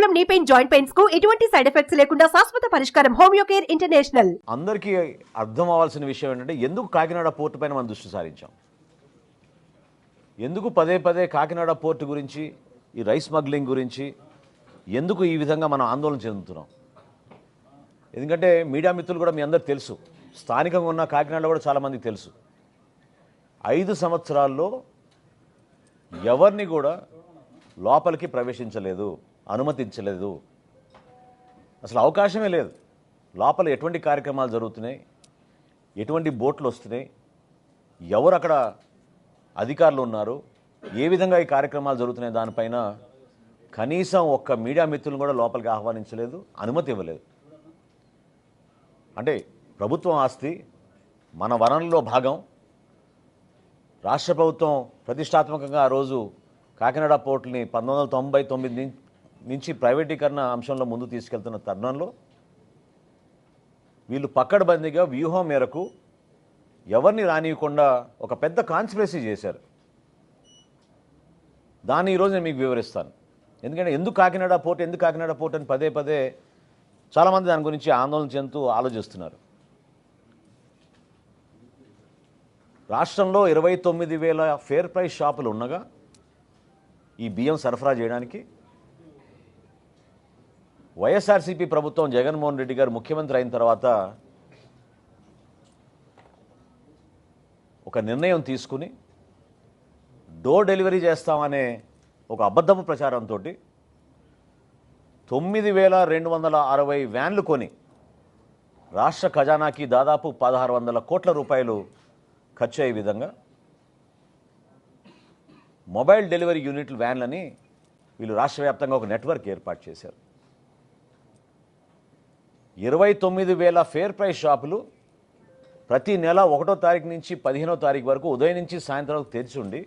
Problem knee pain joint పెయిన్స్కు ఎటువంటి side effects లేకుండా శాశ్వత పరిష్కారం హోమియో కేర్ ఇంటర్నేషనల్. అందరికీ అర్థం అవ్వాల్సిన విషయం ఏంటంటే ఎందుకు కాకినాడ పోర్టు పైన మనం దృష్టి సారించాం? ఎందుకు పదే పదే కాకినాడ పోర్టు గురించి ఈ రైస్ స్మగ్లింగ్ గురించి ఎందుకు ఈ విధంగా మనం ఆందోళన చెందుతున్నాం? ఎందుకంటే మీడియా మిత్రులు కూడా మీ అందరు తెలుసు. స్థానికంగా ఉన్న కాకినాడలో కూడా చాలామందికి తెలుసు. ఐదు సంవత్సరాల్లో ఎవరిని కూడా లోపలికి ప్రవేశించలేదు. అనుమతించలేదు. అసలు అవకాశమే లేదు. లోపల ఎటువంటి కార్యక్రమాలు జరుగుతున్నాయి? ఎటువంటి బోట్లు వస్తున్నాయి? ఎవరు అక్కడ అధికారులు ఉన్నారు? ఏ విధంగా ఈ కార్యక్రమాలు జరుగుతున్నాయి? దానిపైన కనీసం ఒక్క మీడియా మిత్రులను కూడా లోపలికి ఆహ్వానించలేదు అనుమతి ఇవ్వలేదు. అంటే ప్రభుత్వం ఆస్తి మన వనరుల్లో భాగం. రాష్ట్ర ప్రభుత్వం ప్రతిష్టాత్మకంగా ఆ రోజు కాకినాడ పోర్టుని పంతొమ్మిది వందల తొంభై తొమ్మిది నుంచి ప్రైవేటీకరణ అంశంలో ముందు తీసుకెళ్తున్న తరుణంలో వీళ్ళు పక్కడబందీగా వ్యూహం మేరకు ఎవరిని రానియకుండా ఒక పెద్ద కాన్స్పిరసీ చేశారు. దాన్ని ఈరోజు నేను మీకు వివరిస్తాను. ఎందుకంటే ఎందుకు కాకినాడ పోర్ట్ ఎందుకు కాకినాడ పోర్ట్ అని పదే పదే చాలామంది దాని గురించి ఆందోళన చెందుతూ ఆలోచిస్తున్నారు. రాష్ట్రంలో ఇరవై తొమ్మిది వేల ఫేర్ ప్రైస్ షాపులు ఉండగా ఈ బియ్యం సరఫరా చేయడానికి వైఎస్ఆర్సీపీ ప్రభుత్వం జగన్మోహన్ రెడ్డి గారు ముఖ్యమంత్రి అయిన తర్వాత ఒక నిర్ణయం తీసుకుని డోర్ డెలివరీ చేస్తామనే ఒక అబద్ధపు ప్రచారంతో తొమ్మిది వేల రెండు వందల అరవై వ్యాన్లు కొని రాష్ట్ర ఖజానాకి దాదాపు పదహారు వందల కోట్ల రూపాయలు ఖర్చు అయ్యే విధంగా మొబైల్ డెలివరీ యూనిట్లు వ్యాన్లని వీళ్ళు రాష్ట్ర వ్యాప్తంగా ఒక నెట్వర్క్ ఏర్పాటు చేశారు. ఇరవై తొమ్మిది వేల ఫేర్ ప్రైస్ షాపులు ప్రతి నెల ఒకటో తారీఖు నుంచి పదిహేనో తారీఖు వరకు ఉదయం నుంచి సాయంత్రం వరకు తెరిచి ఉండి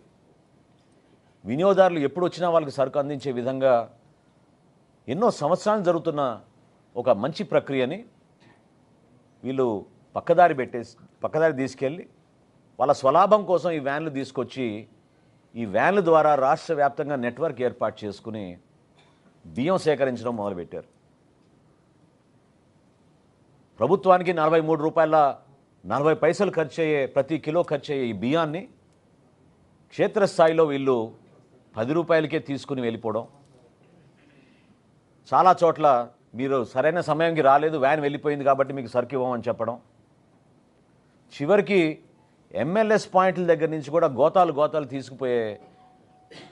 వినియోగదారులు ఎప్పుడు వచ్చినా వాళ్ళకి సరుకు అందించే విధంగా ఎన్నో సంవత్సరాలు జరుగుతున్న ఒక మంచి ప్రక్రియని వీళ్ళు పక్కదారి పెట్టేసి పక్కదారి తీసుకెళ్ళి వాళ్ళ స్వలాభం కోసం ఈ వ్యాన్లు తీసుకొచ్చి ఈ వ్యాన్ల ద్వారా రాష్ట్ర వ్యాప్తంగా నెట్వర్క్ ఏర్పాటు చేసుకుని బియ్యం సేకరించడం మొదలుపెట్టారు. ప్రభుత్వానికి నలభై మూడు రూపాయల నలభై పైసలు ఖర్చు అయ్యే ప్రతి కిలో ఖర్చు అయ్యే ఈ బియ్యాన్ని క్షేత్రస్థాయిలో వీళ్ళు పది రూపాయలకే తీసుకుని వెళ్ళిపోవడం. చాలా చోట్ల మీరు సరైన సమయంకి రాలేదు వ్యాన్ వెళ్ళిపోయింది కాబట్టి మీకు సరుకు ఇవ్వమని చెప్పడం. చివరికి ఎంఎల్ఎస్ పాయింట్ల దగ్గర నుంచి కూడా గోతాలు గోతాలు తీసుకుపోయే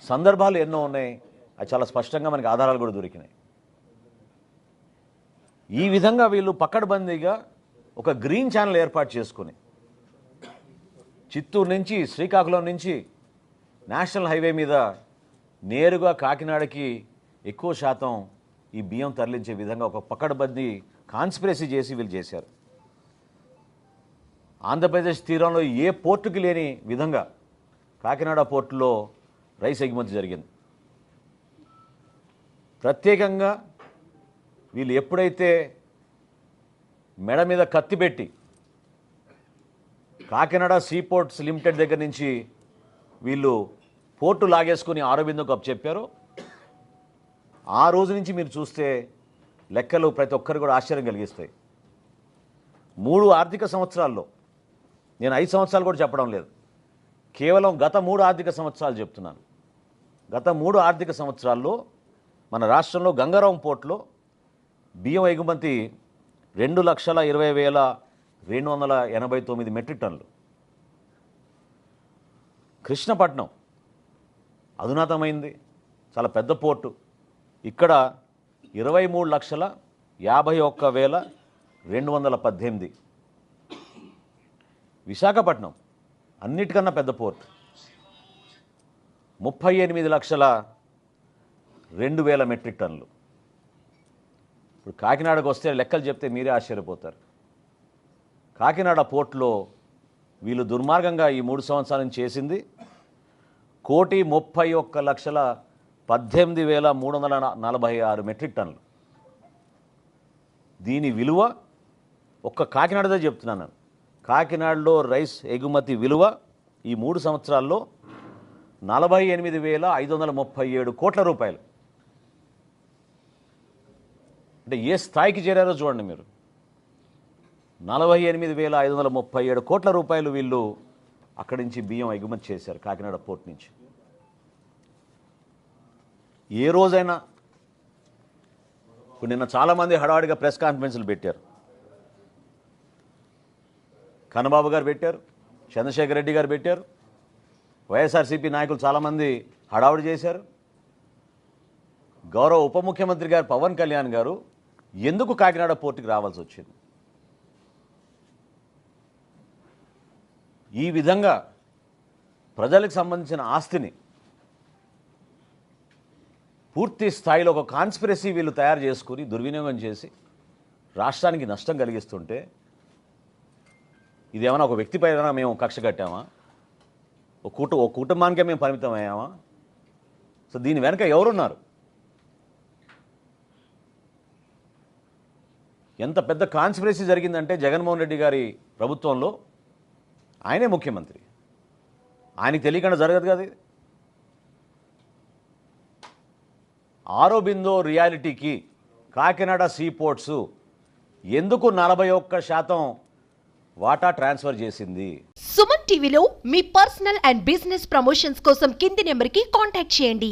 సందర్భాలు ఎన్నో ఉన్నాయి. అది చాలా స్పష్టంగా మనకి ఆధారాలు కూడా దొరికినాయి. ఈ విధంగా వీళ్ళు పక్కడబందీగా ఒక గ్రీన్ ఛానల్ ఏర్పాటు చేసుకుని చిత్తూరు నుంచి శ్రీకాకుళం నుంచి నేషనల్ హైవే మీద నేరుగా కాకినాడకి ఎక్కువ శాతం ఈ బియ్యం తరలించే విధంగా ఒక పక్కడబందీ కాన్స్పిరసీ చేసి వీళ్ళు చేశారు. ఆంధ్రప్రదేశ్ తీరంలో ఏ పోర్టుకి లేని విధంగా కాకినాడ పోర్టులో రైస్ ఎగుమతి జరిగింది. ప్రత్యేకంగా వీళ్ళు ఎప్పుడైతే మెడ మీద కత్తి పెట్టి కాకినాడ సీపోర్ట్స్ లిమిటెడ్ దగ్గర నుంచి వీళ్ళు పోర్టు లాగేసుకుని ఆరోబిందుకు అప్పు చెప్పారు ఆ రోజు నుంచి మీరు చూస్తే లెక్కలు ప్రతి ఒక్కరు కూడా ఆశ్చర్యం కలిగిస్తాయి. మూడు ఆర్థిక సంవత్సరాల్లో నేను ఐదు సంవత్సరాలు కూడా చెప్పడం లేదు కేవలం గత మూడు ఆర్థిక సంవత్సరాలు చెప్తున్నాను. గత మూడు ఆర్థిక సంవత్సరాల్లో మన రాష్ట్రంలో గంగారాం పోర్ట్లో బియ్యం ఎగుమతి రెండు లక్షల ఇరవై వేల రెండు వందల ఎనభై తొమ్మిది మెట్రిక్ టన్నులు. కృష్ణపట్నం అధునాతమైంది చాలా పెద్ద పోర్టు. ఇక్కడ ఇరవై మూడు లక్షల యాభై ఒక్క వేల రెండు వందల పద్దెనిమిది. విశాఖపట్నం అన్నిటికన్నా పెద్ద పోర్ట్. ముప్పై ఎనిమిది లక్షల రెండు వేల మెట్రిక్ టన్నులు. ఇప్పుడు కాకినాడకు వస్తే లెక్కలు చెప్తే మీరే ఆశ్చర్యపోతారు. కాకినాడ పోర్ట్లో వీళ్ళు దుర్మార్గంగా ఈ మూడు సంవత్సరాల నుంచి చేసింది. కోటి ముప్పై ఒక్క లక్షల పద్దెనిమిది వేల మూడు వందల నలభై ఆరు మెట్రిక్ టన్నులు. దీని విలువ ఒక్క కాకినాడదే చెప్తున్నాను కాకినాడలో రైస్ ఎగుమతి విలువ ఈ మూడు సంవత్సరాల్లో నలభై ఎనిమిది వేల ఐదు వందల ముప్పై ఏడు కోట్ల రూపాయలు. అంటే ఏ స్థాయికి చేరారో చూడండి మీరు. నలభై ఎనిమిది వేల ఐదు వందల ముప్పై ఏడు కోట్ల రూపాయలు వీళ్ళు అక్కడి నుంచి బియ్యం ఎగుమతి చేశారు కాకినాడ పోర్ట్ నుంచి. ఏ రోజైనా ఇప్పుడు నిన్న చాలామంది హడావిడిగా ప్రెస్ కాన్ఫరెన్స్లు పెట్టారు. కన్నబాబు గారు పెట్టారు చంద్రశేఖర్ రెడ్డి గారు పెట్టారు వైఎస్ఆర్సీపీ నాయకులు చాలామంది హడావుడి చేశారు. గౌరవ ఉప ముఖ్యమంత్రి గారు పవన్ కళ్యాణ్ గారు ఎందుకు కాకినాడ పోర్టుకి రావాల్సి వచ్చింది? ఈ విధంగా ప్రజలకు సంబంధించిన ఆస్తిని పూర్తి స్థాయిలో ఒక కాన్స్పిరసీ వీళ్ళు తయారు చేసుకుని దుర్వినియోగం చేసి రాష్ట్రానికి నష్టం కలిగిస్తుంటే ఇదేమైనా ఒక వ్యక్తి పైన మేము కక్ష కట్టామా? ఒక కుటు ఒక కుటుంబానికే మేము పరిమితం అయ్యామా? సో దీని వెనక ఎవరున్నారు? ఎంత పెద్ద కాన్స్పిరసీ జరిగిందంటే జగన్మోహన్ రెడ్డి గారి ప్రభుత్వంలో ఆయనే ముఖ్యమంత్రి. ఆయనకి తెలియకుండా జరగదు కదా ఇది. ఆరో బిందో రియాలిటీకి కాకినాడ సీ పోర్ట్స్ ఎందుకు నలభై ఒక్క శాతం వాటా ట్రాన్స్ఫర్ చేసింది? సుమన్ టీవీలో మీ పర్సనల్ అండ్ బిజినెస్ ప్రమోషన్స్ కోసం కింది నెంబర్కి కాంటాక్ట్ చేయండి.